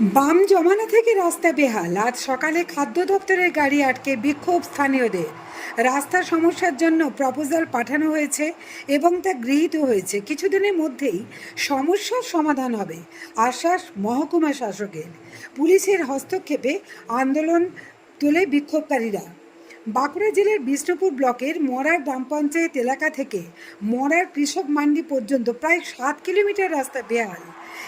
বাম জমানা থেকে রাস্তা বেহাল। আজ সকালে খাদ্য দপ্তরের গাড়ি আটকে বিক্ষোভ স্থানীয়দের। রাস্তার সমস্যার জন্য প্রপোজাল পাঠানো হয়েছে এবং তা গৃহীত হয়েছে। কিছুদিনের মধ্যেই সমস্যার সমাধান হবে, আশ্বাস মহকুমা শাসকের। পুলিশের হস্তক্ষেপে আন্দোলন তোলে বিক্ষোভকারীরা। বাঁকুড়া জেলার বিষ্ণুপুর ব্লকের মরার গ্রাম পঞ্চায়েত এলাকা থেকে মরার কৃষক মান্ডি পর্যন্ত প্রায় সাত কিলোমিটার রাস্তা বেহাল।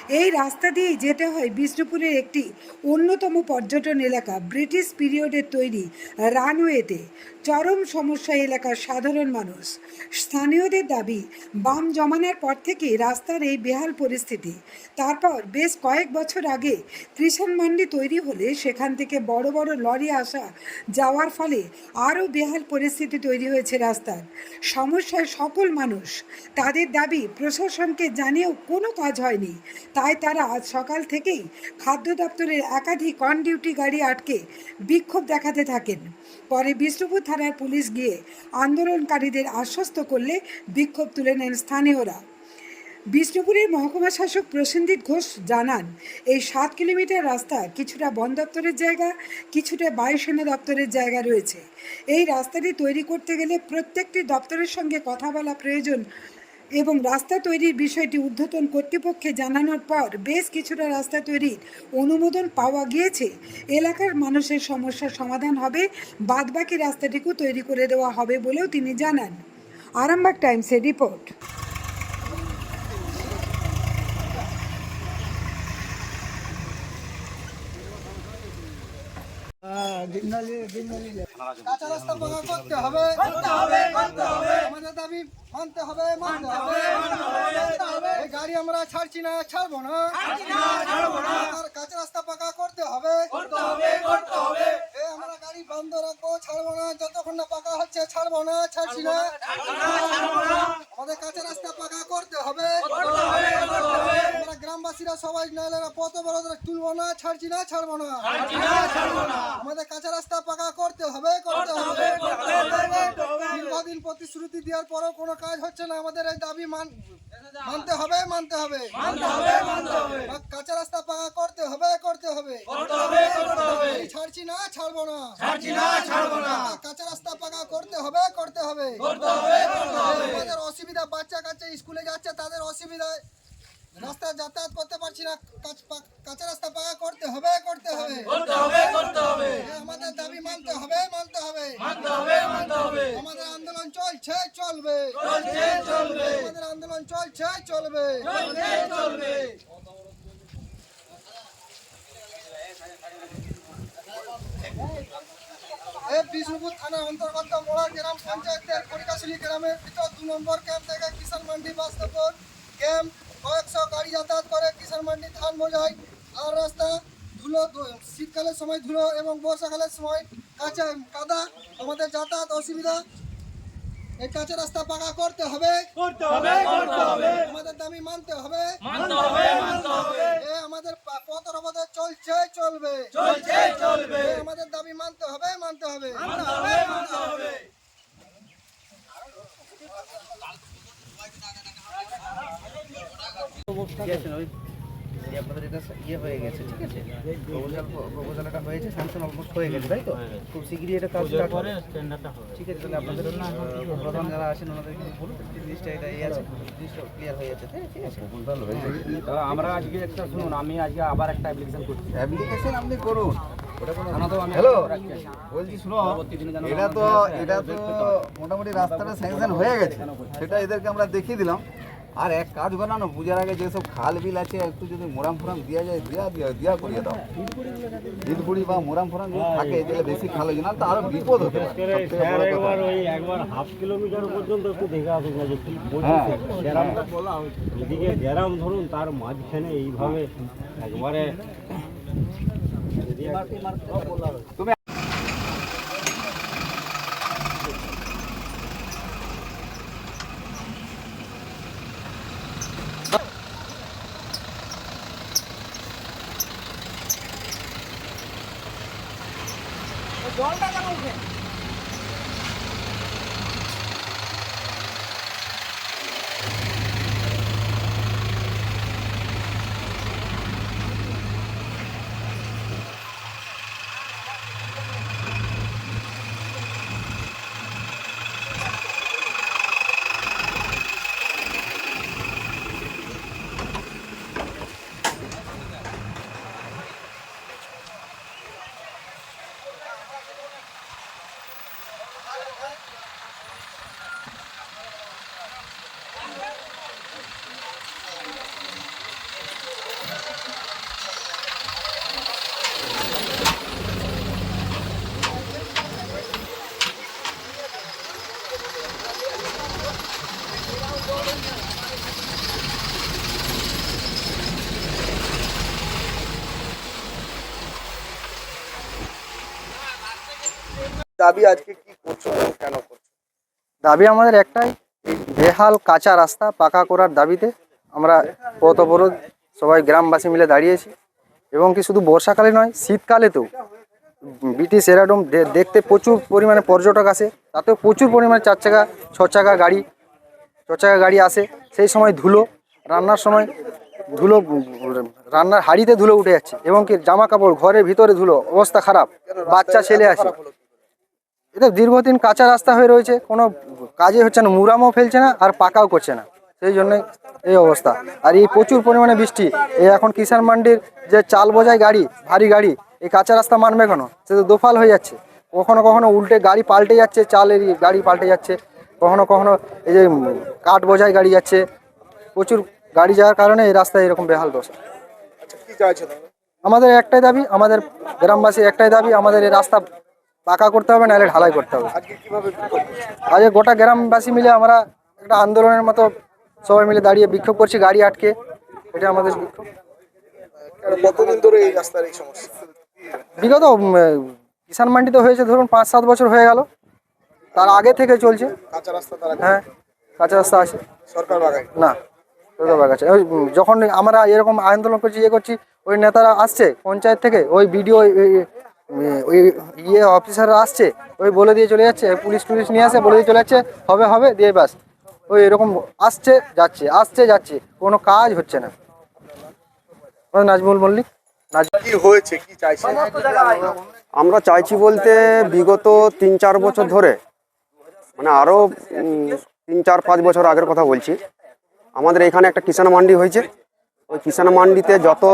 এই রাস্তা দিয়েই যেতে হয় বিষ্ণুপুরের একটি অন্যতম পর্যটন এলাকা, ব্রিটিশ পিরিয়ডের তৈরি রানওয়েতে। চরম সমস্যা এলাকার সাধারণ মানুষ। স্থানীয়দের দাবি, বাম জমানার পর থেকেই রাস্তার এই বেহাল পরিস্থিতি। তারপর বেশ কয়েক বছর আগে ত্রিশান মান্ডি তৈরি হলে সেখান থেকে বড় বড় লরি আসা যাওয়ার ফলে আরও বেহাল পরিস্থিতি তৈরি হয়েছে রাস্তার। সমস্যায় সকল মানুষ। তাদের দাবি, প্রশাসনকে জানিয়েও কোনো কাজ হয়নি। তাই তারা আজ সকাল থেকেই খাদ্য দপ্তরের একাধিক অন ডিউটি গাড়ি আটকে বিক্ষোভ দেখাতে থাকেন। পরে বিষ্ণুপুর থানার পুলিশ গিয়ে আন্দোলনকারীদের আশ্বস্ত করলে বিক্ষোভ তুলে নেন স্থানীয়রা। বিষ্ণুপুরের মহকুমা শাসক প্রসেনজিৎ ঘোষ জানান, এই সাত কিলোমিটার রাস্তা কিছুটা বন দপ্তরের জায়গা, কিছুটা বায়ুসেনা দপ্তরের জায়গা রয়েছে। এই রাস্তাটি তৈরি করতে গেলে প্রত্যেকটি দপ্তরের সঙ্গে কথা বলা প্রয়োজন এবং রাস্তা তৈরির বিষয়টি ঊর্ধ্বতন কর্তৃপক্ষে জানানোর পর বেশ কিছুটা রাস্তা তৈরির অনুমোদন পাওয়া গিয়েছে। এলাকার মানুষের সমস্যার সমাধান হবে, বাদবাকি রাস্তাটিকেও তৈরি করে দেওয়া হবে বলেও তিনি জানান। আরামবাগ টাইমসের রিপোর্ট। কাঁচা রাস্তা পাকা করতে হবে। আমাদের দাবি মানতে হবে মানতে হবে। এই গাড়ি আমরা ছাড়ছি না ছাড়বো না। আর কাঁচা রাস্তা পাকা করতে হবে। আমরা গাড়ি বন্ধ রাখব ছাড়বো না। যতক্ষণ না পাকা হচ্ছে ছাড়বো না ছাড়ছি না। আমাদের কাঁচা রাস্তা পাকা করতে হবে। সবাই নাহলে পথ বড় তুলবো না ছাড়ছি না ছাড়বো না। আমাদের কাঁচা রাস্তা পাকা করতে হবে করতে হবে দীর্ঘদিন প্রতিশ্রুতি দেওয়ার পরও কোনো কাজ হচ্ছে না আমাদের এই দাবি মান মানতে হবে মানতে হবে। কাঁচা রাস্তা পাকা করতে হবে করতে হবে। ছাড়ছি না ছাড়বো না। কাঁচা রাস্তা পাকা করতে হবে করতে হবে। আমাদের অসুবিধা বাচ্চা কাচ্চা স্কুলে যাচ্ছে তাদের অসুবিধায় রাস্তা যাতায়াত করতে পারছি না। কাঁচা রাস্তা পাকা করতে হবে করতে হবে। এ আমাদের দাবি মানতে হবে মানতে হবে। আমাদের আন্দোলন চলছে চলবে। আমাদের আন্দোলন চলছে চলবে। বিষ্ণুপুর থানার অন্তর্গত মোড়া গ্রাম পঞ্চায়েতের করিকাশলী গ্রামের ভিতর দু নম্বর ক্যাম্প থেকে কিষান মান্ডি বাস্তবপুর ক্যাম্প কয়েকশো গাড়ি যাতায়াত করে কিষান মান্ডি ধান বোঝায় আর রাস্তা ধুলো শীতকালের সময় ধুলো এবং বর্ষাকালের সময় কাঁচা কাদা। আমাদের যাতায়াত অসুবিধা। এই কাঁচা রাস্তা পাকা করতে হবে। আমাদের দামি মানতে হবে। এ আমাদের হয়ে গেছে ঠিক আছে? প্রপোজাল প্রপোজালটা হয়েছে স্যাংশন অলমোস্ট হয়ে গেছে তাই তো? খুব শীঘ্রই এটা কাজ স্টার্ট হবে। ঠিক আছে তাহলে আপনাদের না প্রধান যারা আছেন ওনাদের বলুন জিনিসটা এটা এই আছে জিনিসটা ক্লিয়ার হয়ে যাচ্ছে ঠিক আছে? আমরা আজকে একটা শুনুন আমি আজকে আবার একটা অ্যাপ্লিকেশন করছি। অ্যাপ্লিকেশন আপনি করুন। তো হ্যালো বলছি শুনো এটা তো এটা তো পেতে হবে। মোটামুটি রাস্তাটা স্যাংশন হয়ে গেছে। সেটা এদেরকে আমরা দেখিয়ে দিলাম। আর এক কাজ করো না পূজার আগে যেসব খাল বিল আছে একটু যদি মোরাম ফোরাম দেওয়া যায় দেওয়া দেওয়া দেওয়া করিয়ে দাও। হিলপুড়ি বা মোরাম ফোরাম যদি থাকে তাহলে বেশি খাল হয়ে যায় না তো আরও বিপদ হতে পারে। একবার ওই একবার হাফ কিলোমিটার পর্যন্ত একটু দেখে আসুন না যে কি হ্যাঁ, বলা এদিকে গ্রাম ধরুন তার মাঝখানে এইভাবে একবারে তুমি জলটা কেন উঠে দাবি আজকে কি করছ কেন করছ? দাবি আমাদের একটাই বেহাল কাঁচা রাস্তা পাকা করার দাবিতে আমরা পথ অবরোধ সবাই গ্রামবাসী মিলে দাঁড়িয়েছি। এবং কি শুধু বর্ষাকালে নয়, শীতকালেতেও ব্রিটিশ এরাডোম দেখতে প্রচুর পরিমাণে পর্যটক আসে, তাতেও প্রচুর পরিমাণে চার চাকা, ছ চাকা গাড়ি, ছ চাকা গাড়ি আসে। সেই সময় ধুলো, রান্নার সময় ধুলো, রান্নার হাঁড়িতে ধুলো উঠে যাচ্ছে। এবং কি জামা কাপড় ঘরের ভিতরে ধুলো, অবস্থা খারাপ, বাচ্চা ছেলে আছে এটা দীর্ঘদিন কাঁচা রাস্তা হয়ে রয়েছে কোনো কাজে হচ্ছে না মুরামও ফেলছে না আর পাকাও করছে না। সেই জন্য এই অবস্থা। আর এই প্রচুর পরিমাণে বৃষ্টি এই এখন কিষাণ মান্ডির যে চাল বোঝায় গাড়ি ভারী গাড়ি এই কাঁচা রাস্তা মানবে কেন? সে তো দোফাল হয়ে যাচ্ছে। কখনো কখনো উল্টে গাড়ি পাল্টে যাচ্ছে চালের গাড়ি পাল্টে যাচ্ছে। কখনো কখনো এই যে কাঠ বোঝাই গাড়ি যাচ্ছে। প্রচুর গাড়ি যাওয়ার কারণে এই রাস্তায় এরকম বেহাল দশা। আচ্ছা আমাদের একটাই দাবি আমাদের গ্রামবাসীর একটাই দাবি আমাদের এই রাস্তা পাকা করতে হবে নাহলে ঢালাই করতে হবে। আজকে গোটা গ্রামবাসী মিলে আমরা একটা আন্দোলনের মতো সবাই মিলে দাঁড়িয়ে বিক্ষোভ করছি গাড়ি আটকে। এটা আমাদের কতদিন ধরে এই রাস্তার এই সমস্যা? বিগত উম, মান্ডি তো হয়েছে ধরুন পাঁচ সাত বছর হয়ে গেল। তার আগে থেকে চলছে। কাঁচা রাস্তা হ্যাঁ কাঁচা রাস্তা আছে। সরকার বাগায়? না ওই যখন আমরা এরকম আন্দোলন করছি ইয়ে করছি ওই নেতারা আসছে পঞ্চায়েত থেকে ওই বিডিও ওই ইয়ে অফিসাররা আসছে ওই বলে দিয়ে চলে যাচ্ছে পুলিশ টুলিশ নিয়ে আসে বলে দিয়ে চলে যাচ্ছে হবে হবে দিয়ে ব্যাস। ওই এরকম আসছে যাচ্ছে আসছে যাচ্ছে কোনো কাজ হচ্ছে না। নাজমুল মল্লিক হয়েছে আমরা চাইছি বলতে বিগত তিন চার বছর ধরে মানে আরও তিন চার পাঁচ বছর আগের কথা বলছি। আমাদের এখানে একটা কিষাণ মান্ডি হয়েছে। ওই কিষাণ মান্ডিতে যত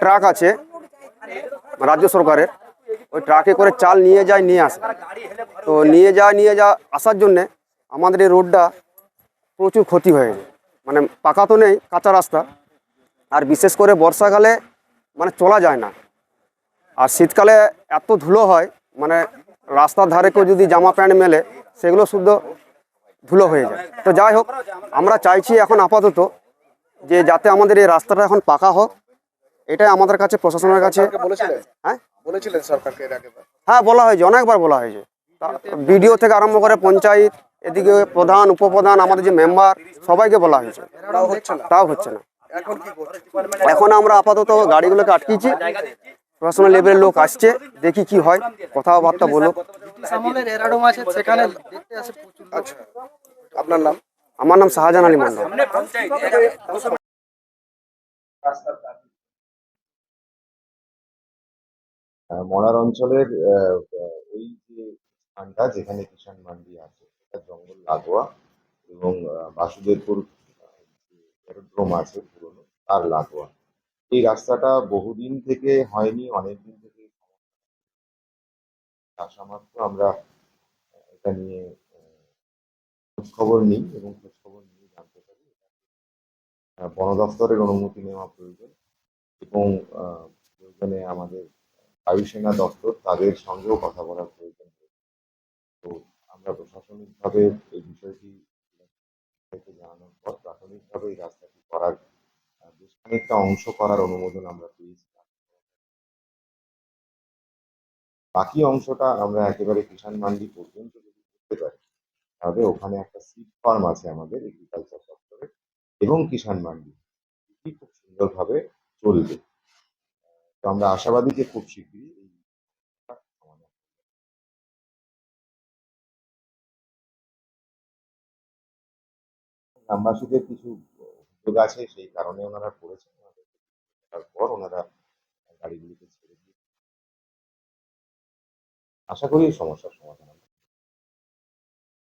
ট্রাক আছে রাজ্য সরকারের, ওই ট্রাকে করে চাল নিয়ে যায়, নিয়ে আসে। তো নিয়ে যায়, নিয়ে যা আসার জন্যে আমাদের এই রোডটা প্রচুর ক্ষতি হয়ে গেছে। মানে পাকা তো নেই, কাঁচা রাস্তা। আর বিশেষ করে বর্ষাকালে মানে চলা যায় না। আর শীতকালে এত ধুলো হয় মানে রাস্তার ধারে কেউ যদি জামা প্যান্ট মেলে, সেগুলো শুদ্ধ ধুলো হয়ে যায়। তো যাই হোক, আমরা চাইছি এখন আপাতত যে যাতে আমাদের এই রাস্তাটা এখন পাকা হোক এটাই আমাদের কাছে প্রশাসনের কাছে। বলেছিলেন? হ্যাঁ? বলেছিলেন সরকারকে হ্যাঁ বলা হয়েছে অনেকবার বলা হয়েছে। বিডিও থেকে আরম্ভ করে পঞ্চায়েত এদিকে প্রধান উপপ্রধান আমাদের যে মেম্বার সবাইকে বলা হয়েছে। তাও হচ্ছে না? তাও হচ্ছে না। এখন কি করছ? এখন আমরা আপাতত গাড়িগুলোকে আটকেছি প্রশাসনের লেভেলের লোক আসছে দেখি কি হয় কথাবার্তা বলো। আচ্ছা আপনার নাম? আমার নাম শাহজাহান আলী মন্ডল মরার অঞ্চলের ওই যে স্থানটা যেখানে কিষাণ মান্ডি আছে, সেটা জঙ্গল লাগোয়া এবং বাসুদেবপুর এরোড্রোম আছে পুরনো, তার লাগোয়া। এই রাস্তাটা বহুদিন থেকে হয়নি অনেক দিন থেকে আসা মাত্র আমরা এটা নিয়ে খবর নিই এবং খবর নিয়ে জানতে পারি। বন দফতরের অনুমতি নেওয়া প্রয়োজন এবং প্রয়োজনে আমাদের বায়ুসেনা দপ্তর তাদের সঙ্গেও কথা বলার প্রয়োজন তো আমরা প্রশাসনিকভাবে এই বিষয়টি জানানোর পর প্রাথমিকভাবে এই রাস্তাটি করার বেশ খানিকটা অংশ করার অনুমোদন আমরা পেয়েছি। বাকি অংশটা আমরা একেবারে কিষাণ মান্ডি পর্যন্ত যদি করতে পারি, তাহলে ওখানে একটা সিড ফার্ম আছে আমাদের এগ্রিকালচার দপ্তরের এবং কিষাণ মান্ডি। খুব সুন্দরভাবে চলবে। তো আমরা আশাবাদীকে খুব শীঘ্রই এই। গ্রামবাসীদের কিছু উদ্যোগ আছে, সেই কারণে ওনারা করেছেন তারপর ওনারা গাড়িগুলিকে ছেড়ে দিয়ে আশা করি সমস্যার সমাধান